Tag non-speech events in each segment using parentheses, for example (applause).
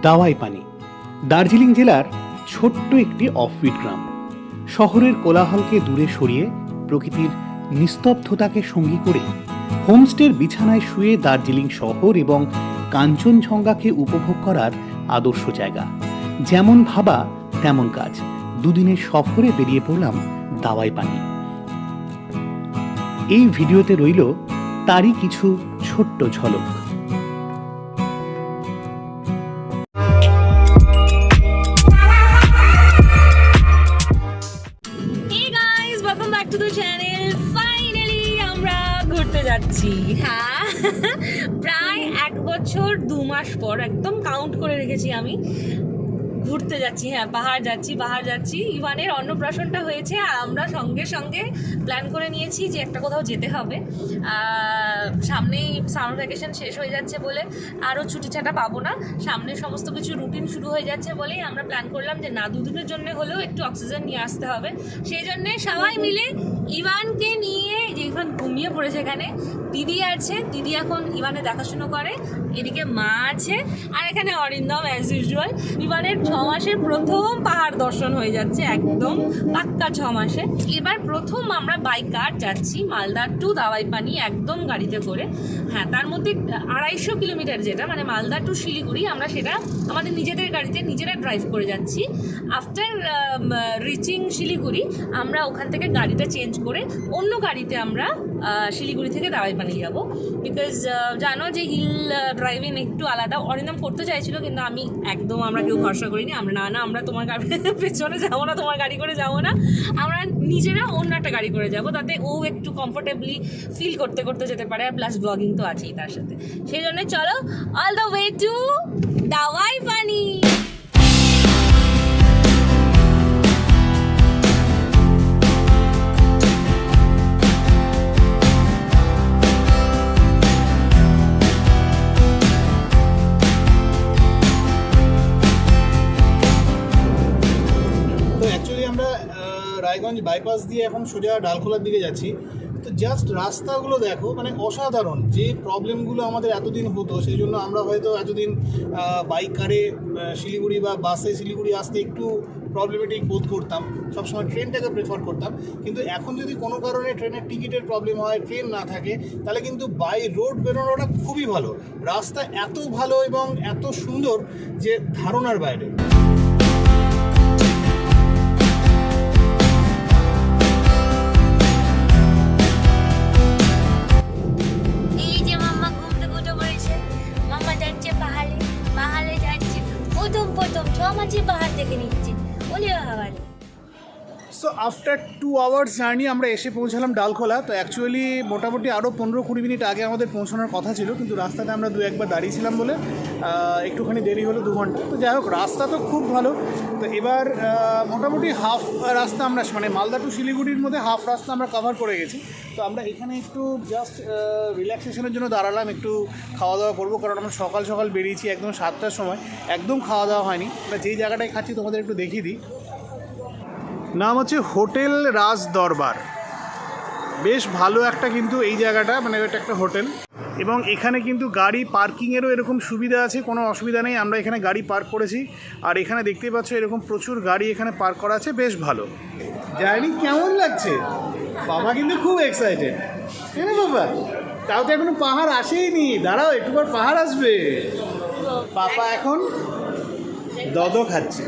দাওয়াই পানি। দার্জিলিং জেলার ছোট্ট একটি অফবিট গ্রাম। শহরের কোলাহলকে দূরে সরিয়ে প্রকৃতির নিস্তব্ধতাকে সঙ্গী করে হোমস্টের বিছানায় শুয়ে দার্জিলিং শহর এবং কাঞ্চনজঙ্ঘাকে উপভোগ করার আদর্শ জায়গা। যেমন ভাবা, তেমন কাজ। দুদিনের সফরে বেরিয়ে পড়লাম দাওয়াই পানি। এই ভিডিওতে রইল তারই কিছু ছোট্ট ঝলক। মাস পর একদম কাউন্ট করে রেখেছি আমি। ঘুরতে যাচ্ছি হ্যাঁ পাহাড় যাচ্ছি পাহাড় যাচ্ছি। ইভানের অন্নপ্রাশনটা হয়েছে আর আমরা সঙ্গে সঙ্গে প্ল্যান করে নিয়েছি যে একটা কোথাও যেতে হবে। সামনেই সামার ভ্যাকেশন শেষ হয়ে যাচ্ছে বলে আরও ছুটি ছাটা পাবো না। সামনে সমস্ত কিছু রুটিন শুরু হয়ে যাচ্ছে বলেই আমরা প্ল্যান করলাম যে না, দুদিনের জন্য হলেও একটু অক্সিজেন নিয়ে আসতে হবে। সেই জন্যে সবাই মিলে ইভানকে নিয়ে যে ইভান ঘুমিয়ে পড়েছে এখানে, দিদি আছে, দিদি এখন ইভানে দেখাশুনো করে, এদিকে মা আছে, আর এখানে অরিন্দম অ্যাজ ইউজুয়াল ইভানের ছ মাসের প্রথম পাহাড় দর্শন হয়ে যাচ্ছে একদম, পাক্কা ছ মাসে। এবার প্রথম আমরা বাইক কার যাচ্ছি মালদা টু দাওয়াই পানি একদম গাড়িতে করে। হ্যাঁ তার মধ্যে আড়াইশো কিলোমিটার যেটা মানে মালদা টু শিলিগুড়ি, আমরা সেটা আমাদের নিজেদের গাড়িতে নিজেরা ড্রাইভ করে যাচ্ছি। আফটার রিচিং শিলিগুড়ি, আমরা ওখান থেকে গাড়িটা চেঞ্জ করে অন্য গাড়িতে আমরা শিলিগুড়ি থেকে দাওয়াই পানি যাব। বিকজ জানো যে হিল ড্রাইভিং একটু আলাদা। অরিন্দম করতে চাইছিল, কিন্তু আমি একদম আমরা কেউ ভরসা করিনি। আমরা, না না, আমরা তোমার গাড়ি (laughs) পেছনে যাব না, তোমার গাড়ি করে যাব না। আমরা নিজেরা অন্য একটা গাড়ি করে যাব, তাতে ও একটু কমফোর্টেবলি ফিল করতে করতে যেতে পারে। আর প্লাস ব্লগিং তো আছেই তার সাথে। সেই জন্য চলো অল দ্য ওয়ে টু দাওয়াই পানি রায়গঞ্জ বাইপাস দিয়ে এখন সোজা ডালখোলার দিকে যাচ্ছি। তো জাস্ট রাস্তাগুলো দেখো মানে অসাধারণ। যে প্রবলেমগুলো আমাদের এতদিন হতো, সেই জন্য আমরা হয়তো এতদিন বাইক কারে শিলিগুড়ি বা বাসে শিলিগুড়ি আসতে একটু প্রবলেমেটিক বোধ করতাম। সবসময় ট্রেনটাকে প্রেফার করতাম। কিন্তু এখন যদি কোনো কারণে ট্রেনের টিকিটের প্রবলেম হয় ট্রেন না থাকে, তাহলে কিন্তু বাই রোড বেরোনোটা খুবই ভালো। রাস্তা এত ভালো এবং এত সুন্দর যে ধারণার বাইরে। আওয়ার্স জার্নি আমরা এসে পৌঁছালাম ডালখোলা। তো অ্যাকচুয়ালি মোটামুটি আরও পনেরো কুড়ি মিনিট আগে আমাদের পৌঁছানোর কথা ছিল, কিন্তু রাস্তাতে আমরা দু একবার দাঁড়িয়েছিলাম বলে একটুখানি দেরি হলো দু ঘণ্টা। তো যাই হোক, রাস্তা তো খুব ভালো। তো এবার মোটামুটি হাফ রাস্তা আমরা মানে মালদা টু শিলিগুড়ির মধ্যে হাফ রাস্তা আমরা কভার করে গেছি। তো আমরা এখানে একটু জাস্ট রিল্যাক্সেশনের জন্য দাঁড়ালাম, একটু খাওয়া দাওয়া করব, কারণ আমরা সকাল সকাল বেরিয়েছি একদম সাতটার সময়। একদম খাওয়া দাওয়া হয়নি। আমরা যেই জায়গাটায় খাচ্ছি তোমাদের একটু দেখিয়ে দিই। নাম হচ্ছে হোটেল রাজ দরবার বেশ ভালো একটা কিন্তু এই জায়গাটা মানে এটা একটা হোটেল। এবং এখানে কিন্তু গাড়ি পার্কিংয়েরও এরকম সুবিধা আছে, কোনো অসুবিধা নেই। আমরা এখানে গাড়ি পার্ক করেছি। আর এখানে দেখতেই পাচ্ছ এরকম প্রচুর গাড়ি এখানে পার্ক করা আছে, বেশ ভালো। জার্নি কেমন লাগছে? বাবা কিন্তু খুব এক্সাইটেড কেন বাবা? তাও তো এখনও পাহাড় আসেইনি। দাঁড়াও, একটু পর পাহাড় আসবে। পাপা এখন দদ খাচ্ছে।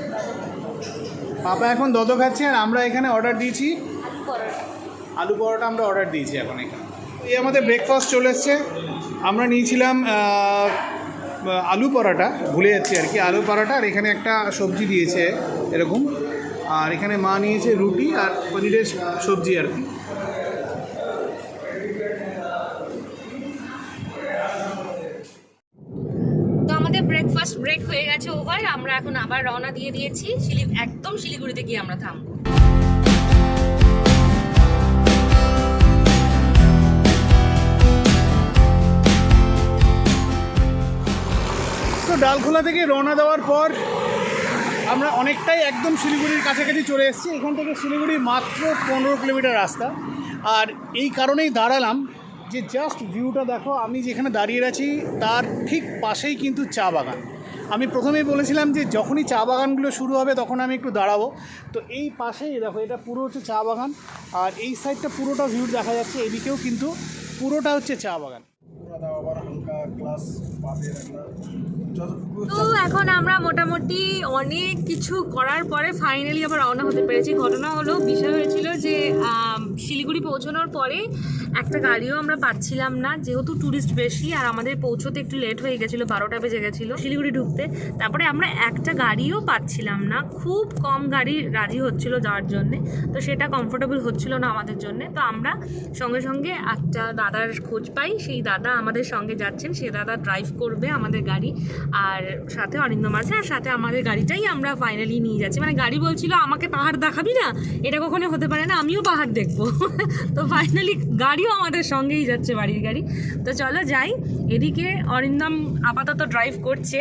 পাপা এখন দদ খাচ্ছে আর আমরা এখানে অর্ডার দিয়েছি। আলু পরোটা আমরা অর্ডার দিয়েছি এখন এখানে। এই আমাদের ব্রেকফাস্ট চলে এসছে। আমরা নিয়েছিলাম আলু পরোটা। ভুলে যাচ্ছি আর কি, আলু পরোটা। আর এখানে একটা সবজি দিয়েছে এরকম। আর এখানে মা নিয়েছে রুটি আর পনিরের সবজি আর কি। ওভার আমরা এখন আবার রওনা দিয়ে দিয়েছি শিলি একদম শিলিগুড়িতে গিয়ে আমরা থামবো। ডালখোলা থেকে রওনা দেওয়ার পর আমরা অনেকটাই একদম শিলিগুড়ির কাছাকাছি চলে এসেছি। এখান থেকে শিলিগুড়ি মাত্র পনেরো কিলোমিটার রাস্তা। আর এই কারণেই দাঁড়ালাম যে জাস্ট ভিউটা দেখো, আমি যেখানে দাঁড়িয়ে আছি, তার ঠিক পাশেই কিন্তু চা বাগান। আমি প্রথমেই বলেছিলাম যে যখনই চা বাগানগুলো শুরু হবে তখন আমি একটু দাঁড়াবো। তো এই পাশেই দেখো, এটা পুরো হচ্ছে চা বাগান। আর এই সাইডটা পুরোটা ভিউ দেখা যাচ্ছে, এদিকেও কিন্তু পুরোটা হচ্ছে চা বাগান। তো এখন আমরা মোটামুটি অনেক কিছু করার পরে ফাইনালি আবার রওনা হতে পেরেছি। ঘটনা হলো বিষয় হয়েছিল যে শিলিগুড়ি পৌঁছানোর পরে একটা গাড়িও আমরা পাচ্ছিলাম না। যেহেতু ট্যুরিস্ট বেশি আর আমাদের পৌঁছতে একটু লেট হয়ে গেছিল বারোটা বেজে গেছিল শিলিগুড়ি ঢুকতে। তারপরে আমরা একটা গাড়িও পাচ্ছিলাম না। খুব কম গাড়ি রাজি হচ্ছিল যাওয়ার জন্যে। তো সেটা কমফোর্টেবল হচ্ছিল না আমাদের জন্যে। তো আমরা সঙ্গে সঙ্গে একটা দাদার খোঁজ পাই। সেই দাদা আমাদের সঙ্গে যাচ্ছেন। সে দাদা ড্রাইভ করবে আমাদের গাড়ি। আর সাথে অরিন্দম আছে, আর সাথে আমাদের গাড়িটাই আমরা ফাইনালি নিয়ে যাচ্ছি। মানে গাড়ি বলছিল, আমাকে পাহাড় দেখাবি না? এটা কখনো হতে পারে না, আমিও পাহাড় দেখব। (laughs) তো ফাইনালি গাড়িও আমাদের সঙ্গেই যাচ্ছে, বাড়ির গাড়ি। তো চলো যাই, এদিকে অরিন্দম আপাতত ড্রাইভ করছে।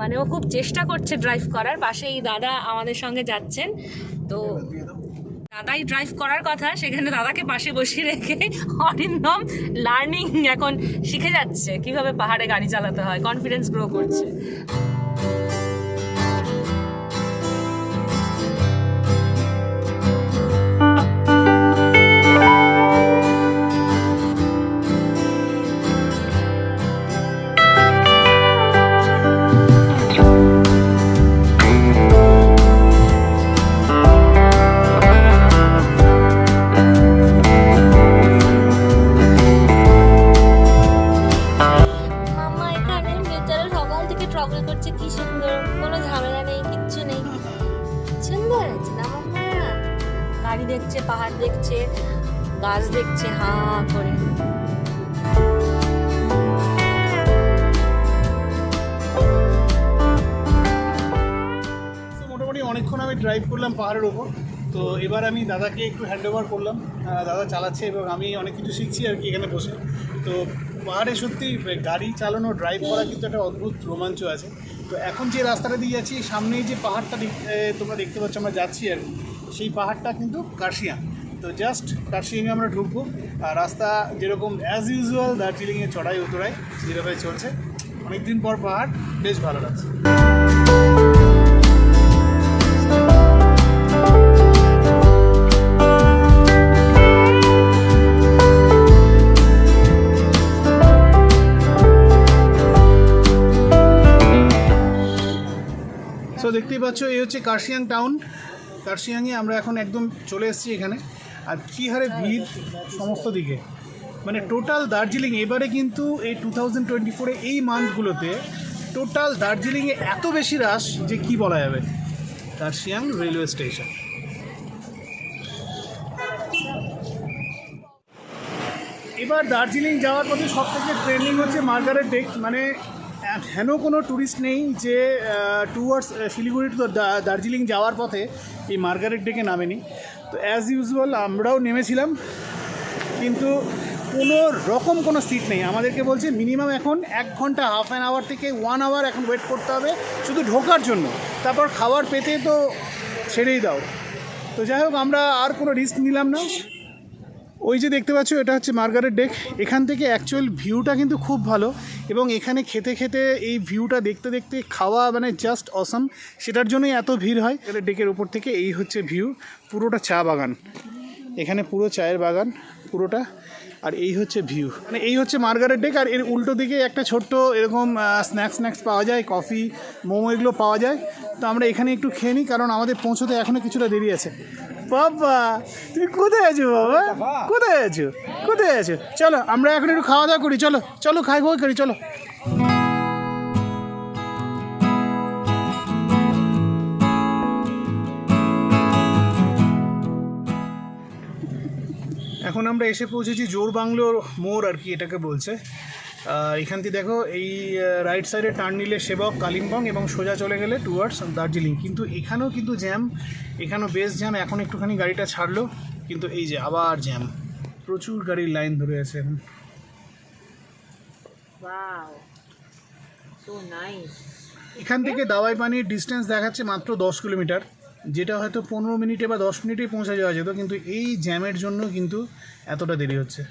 মানে ও খুব চেষ্টা করছে ড্রাইভ করার পাশে এই দাদা আমাদের সঙ্গে যাচ্ছেন। তো দাদাই ড্রাইভ করার কথা, সেখানে দাদাকে পাশে বসিয়ে রেখে অরিন্দম লার্নিং এখন শিখে যাচ্ছে। কীভাবে পাহাড়ে গাড়ি চালাতে হয় কনফিডেন্স গ্রো করছে। মোটামুটি অনেকক্ষণ আমি ড্রাইভ করলাম পাহাড়ের ওপর। তো এবার আমি দাদাকে একটু হ্যান্ড ওভার করলাম দাদা চালাচ্ছে এবং আমি অনেক কিছু শিখছি আর কি এখানে বসে। তো পাহাড়ে সত্যি গাড়ি চালানো ড্রাইভ করা কিন্তু একটা অদ্ভুত রোমাঞ্চ আছে। তো এখন যে রাস্তাটা দিয়ে যাচ্ছি সামনেই যে পাহাড়টা তোমরা দেখতে পাচ্ছ আমরা যাচ্ছি আর কি। সেই পাহাড়টা কিন্তু কার্শিয়াং। তো জাস্ট কার্শিয়াংয়ে আমরা ঢুকবো। আর রাস্তা যেরকম অ্যাজ ইউজুয়াল দার্জিলিংয়ে চড়াই উতরাই যেভাবে চলছে, অনেকদিন পর পাহাড়, বেশ ভালো লাগছে। পাচ্ছ এই হচ্ছে কার্শিয়াং টাউন। কার্শিয়াংয়ে আমরা এখন একদম চলে এসেছি এখানে। আর কী হারে ভিড় সমস্ত দিকে। মানে টোটাল দার্জিলিং, এবারে কিন্তু এই টু থাউজেন্ড টোয়েন্টি ফোরে এই মান্থগুলোতে টোটাল দার্জিলিংয়ে এত বেশি রাশ যে কি বলা যাবে? Kurseong railway station. এবার দার্জিলিং যাওয়ার পথে সব থেকে ট্রেন্ডিং হচ্ছে মার্গারেট ডেক মানে হেন কোনো ট্যুরিস্ট নেই যে টুয়ার্ডস শিলিগুড়ি টু দার্জিলিং যাওয়ার পথে এই মার্গারেট ডেকে নামেনি। তো অ্যাজ ইউজুয়াল আমরাও নেমেছিলাম, কিন্তু কোনো রকম কোনো সিট নেই। আমাদেরকে বলছে মিনিমাম এখন এক ঘণ্টা হাফ অ্যান আওয়ার থেকে ওয়ান আওয়ার এখন ওয়েট করতে হবে, শুধু ঢোকার জন্য। তারপর খাবার পেতে তো ছেড়েই দাও। তো যাই হোক, আমরা আর কোনো রিস্ক নিলাম না। ওই যে দেখতে পাচ্ছ, এটা হচ্ছে মার্গারেট ডেক। এখান থেকে অ্যাকচুয়াল ভিউটা কিন্তু খুব ভালো এবং এখানে খেতে খেতে এই ভিউটা দেখতে দেখতে খাওয়া মানে জাস্ট অসম সেটার জন্যই এত ভিড় হয়। ডেকের উপর থেকে এই হচ্ছে ভিউ, পুরোটা চা বাগান। এখানে পুরো চায়ের বাগান, পুরোটা। আর এই হচ্ছে ভিউ। মানে এই হচ্ছে মার্গারেট ডেক, আর এর উল্টো দিকে একটা ছোট্ট এরকম স্ন্যাক্স স্ন্যাক্স পাওয়া যায় কফি মোমো এগুলো পাওয়া যায়। তো আমরা এখানে একটু খেয়ে নিই, কারণ আমাদের পৌঁছতে এখনও কিছুটা দেরি আছে। বাবা, তুমি কোথায় আছো বাবা? কোথায় আছো? কোথায় আছো? চলো, আমরা এখন একটু খাওয়া দাওয়া করি, চলো চলো, খাই খাওয়া করি, চলো। এখন আমরা এসে পৌঁছেছি জোর বাংলোর মোড় আর কি এটাকে বলছে। এখান থেকে দেখো এই রাইট সাইডে টার্ন নিলে সেবক কালিম্পং এবং সোজা চলে গেলে টুয়ার্ডস দার্জিলিং। কিন্তু এখানেও কিন্তু জ্যাম এখানেও বেশ জ্যাম এখন একটুখানি গাড়িটা ছাড়লো কিন্তু এই যে আবার জ্যাম প্রচুর গাড়ির লাইন ধরে আছে এখন। এখান থেকে দাওয়াই পানির ডিস্টেন্স দেখাচ্ছে মাত্র দশ কিলোমিটার যেটা হয়তো পনেরো মিনিটে বা দশ মিনিটেই পৌঁছে যাওয়া যেত কিন্তু এই জ্যামের জন্য কিন্তু এতটা দেরি হচ্ছে।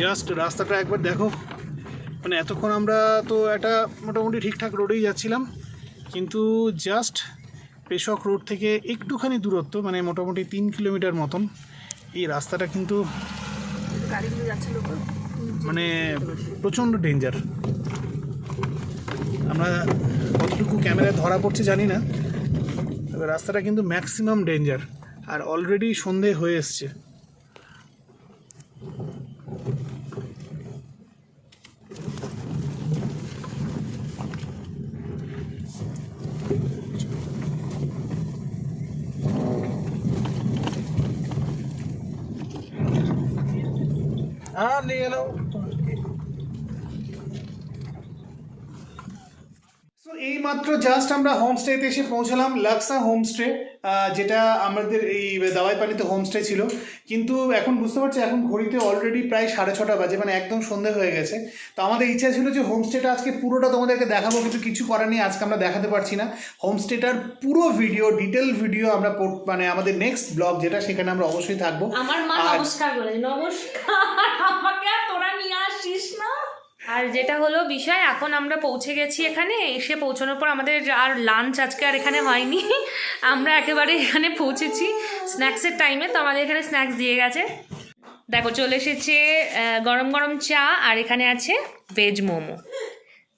জাস্ট রাস্তাটা একবার দেখো। মানে এতক্ষণ আমরা তো একটা মোটামুটি ঠিকঠাক রোডেই যাচ্ছিলাম। কিন্তু জাস্ট পেশক রোড থেকে একটুখানি দূরত্ব মানে মোটামুটি তিন কিলোমিটার মতন। এই রাস্তাটা কিন্তু মানে প্রচণ্ড ডেঞ্জার আমরা কতটুকু ক্যামেরায় ধরা পড়ছে জানি না, তবে রাস্তাটা কিন্তু ম্যাক্সিমাম ডেঞ্জার আর অলরেডি সন্ধে হয়ে এসছে। আর নিয়ে মাত্র জাস্ট আমরা হোমস্টেতে এসে পৌঁছলাম লাক্সা হোমস্টে যেটা আমাদের এই দাওয়াই পানিতে হোমস্টে ছিল। কিন্তু এখন বুঝতে পারছি এখন ঘড়িতে অলরেডি প্রায় সাড়ে ছটা বাজে মানে একদম সন্ধে হয়ে গেছে। তো আমাদের ইচ্ছা ছিল যে হোমস্টেটা আজকে পুরোটা তোমাদেরকে দেখাবো কিন্তু কিছু করার নেই আজকে আমরা দেখাতে পারছি না। হোমস্টেটার পুরো ভিডিও ডিটেল ভিডিও আমরা মানে আমাদের নেক্সট ব্লগ যেটা সেখানে আমরা অবশ্যই থাকব। আমার মা নমস্কার বলে নমস্কার আমাকে তোরা নিয়ে আসিস না। আর যেটা হলো বিষয়, এখন আমরা পৌঁছে গেছি এখানে, এসে পৌঁছানোর পর আমাদের আর লাঞ্চ আজকে আর এখানে হয়নি। (laughs) আমরা একেবারে এখানে পৌঁছেছি স্ন্যাক্সের টাইমে তো আমাদের এখানে স্ন্যাক্স দিয়ে গেছে। দেখো, চলে এসেছে গরম গরম চা, আর এখানে আছে ভেজ মোমো।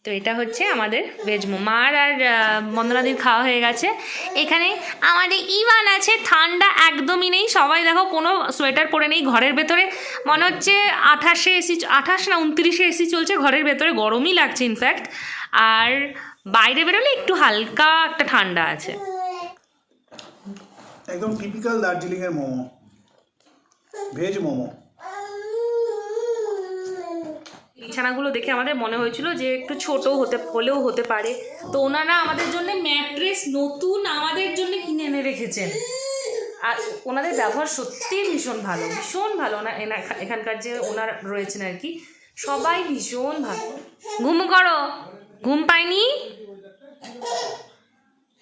তো এটা হচ্ছে আমাদের ভেজ মোমো। আর বন্দনাদির খাওয়া হয়ে গেছে। এখানে আমাদের ইভান আছে, ঠান্ডা একদমই নেই। সবাই দেখো, কোনো সোয়েটার পরে নেই ঘরের ভেতরে। মনে হচ্ছে আঠাশে এসি আঠাশ না উনত্রিশে এসি চলছে ঘরের ভেতরে। গরমই লাগছে ইনফ্যাক্ট আর বাইরে বেরোলে একটু হালকা একটা ঠান্ডা আছে। একদম টিপিক্যাল দার্জিলিংয়ের মোমো। ভেজ মোমো। বিছানাগুলো দেখে আমাদের মনে হয়েছিল যে একটু ছোট হতে, হলেও হতে পারে। তো ওনারা আমাদের জন্য ম্যাট্রেস নতুন আমাদের জন্য কিনে এনে রেখেছেন। আর ওনাদের ব্যবহার সত্যিই ভীষণ ভালো ভীষণ ভালো ওনা এনা- এখানকার যে ওনার রয়েছেন আর কি, সবাই ভীষণ ভালো। ঘুম করো, ঘুম পাইনি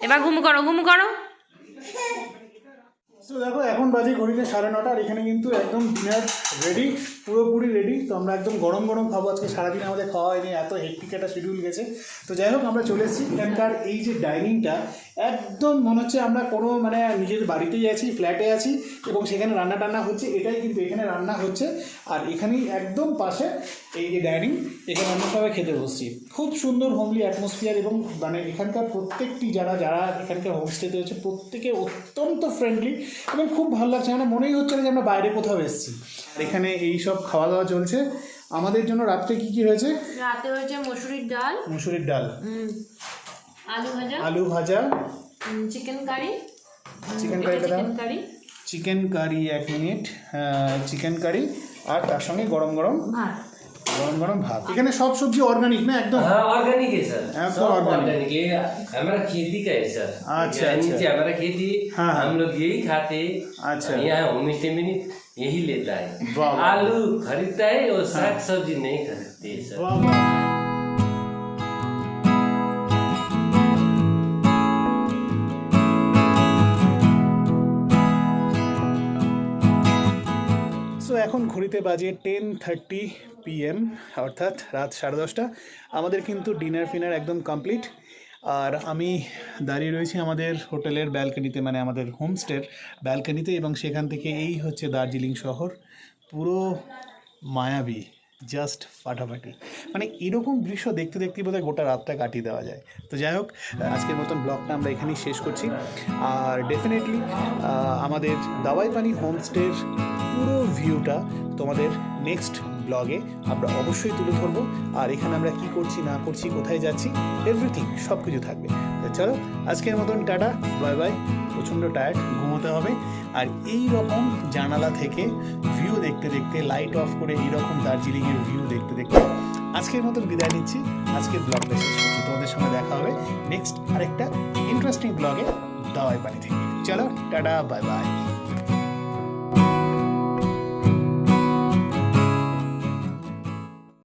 এবার ঘুম করো ঘুম করো। দেখো, এখন বাজে ঘড়িতে সাড়ে নটা, আর এখানে কিন্তু একদম ডিনার রেডি পুরোপুরি রেডি তো আমরা একদম গরম গরম খাব। আজকে সারাদিন আমাদের খাওয়া হয়নি, এত হেক্টিক একটা শিডিউল গেছে। তো যাই হোক, আমরা চলে এসেছি। এখানকার এই যে ডাইনিংটা একদম মনে হচ্ছে আমরা কোনো মানে নিজের বাড়িতেই আছি ফ্ল্যাটে আছি, এবং সেখানে রান্না টান্না হচ্ছে, এটাই কিন্তু এখানে রান্না হচ্ছে। আর এখানেই একদম পাশে এই যে ডাইনিং এখানে আমরা সবাই খেতে বসছি। খুব সুন্দর হোমলি অ্যাটমসফিয়ার এবং মানে এখানকার প্রত্যেকটি যারা যারা এখানকার হোমস্টেতে হচ্ছে প্রত্যেকে অত্যন্ত ফ্রেন্ডলি এবং খুব ভালো লাগছে। মানে মনেই হচ্ছে না যে আমরা বাইরে কোথাও এসেছি। এখানে এই সব খাওয়া দাওয়া চলছে। আমাদের জন্য রাত্রে কি কি হয়েছে? রাতে হয়েছে মসুরির ডাল মুসুরির ডাল। আলু ভাজা আলু ভাজা। Chicken curry chicken curry chicken curry. Chicken curry এক মিনিট। চিকেন কারি আর তার সঙ্গে গরম গরম ভাত। গরম গরম ভাত এখানে সব সবজি অর্গানিক না একদম हाँ ऑर्गेनिक है सर एकदम सब organic। ऑर्गेनिक है हमारा खेती का है सर अच्छा, यहाँ अच्छा। नीचे हमारा खेती हाँ, हाँ। हम लोग यही खाते अच्छा। यहाँ होम स्टे में नहीं यही लेता है वाह, वाह। आलू खरीदता है और साग सब्जी नहीं खरीदते है सर বাহ, বাহ। ঘড়িতে বাজে টেন থার্টি পিএম অর্থাৎ রাত সাড়ে দশটা। আমাদের কিন্তু ডিনার ফিনার একদম কমপ্লিট আর আমি দাঁড়িয়ে রয়েছি আমাদের হোটেলের ব্যালকনিতে মানে আমাদের হোমস্টের ব্যালকনিতে এবং সেখান থেকে এই হচ্ছে দার্জিলিং শহর। পুরো মায়াবী। জাস্ট ফাটাফাটি মানে এরকম দৃশ্য দেখতে দেখতে বোধহয় গোটা রাতটা কাটিয়ে দেওয়া যায়। তো যাই হোক, আজকের মতন ব্লগটা আমরা এখানেই শেষ করছি। আর ডেফিনেটলি আমাদের দাওয়াই পানি হোমস্টের পুরো ভিউটা তোমাদের নেক্সট ব্লগে আমরা অবশ্যই তুলে ধরবো। আর এখানে আমরা কি করছি, না করছি, কোথায় যাচ্ছি এভরিথিং সব কিছু থাকবে। চলো, আজকের মতন টাটা বাই বাই প্রচণ্ড টায়ার্ড ঘুমোতে হবে। আর এই রকম জানালা থেকে ভিউ দেখতে দেখতে লাইট অফ করে এইরকম দার্জিলিংয়ের ভিউ দেখতে দেখতে আজকের মতন বিদায় নিচ্ছি। আজকের ব্লগটা শেষ করছি। তোমাদের সঙ্গে দেখা হবে নেক্সট আরেকটা ইন্টারেস্টিং ব্লগে দাওয়াই পানি থেকে। চলো, টাটা বাই বাই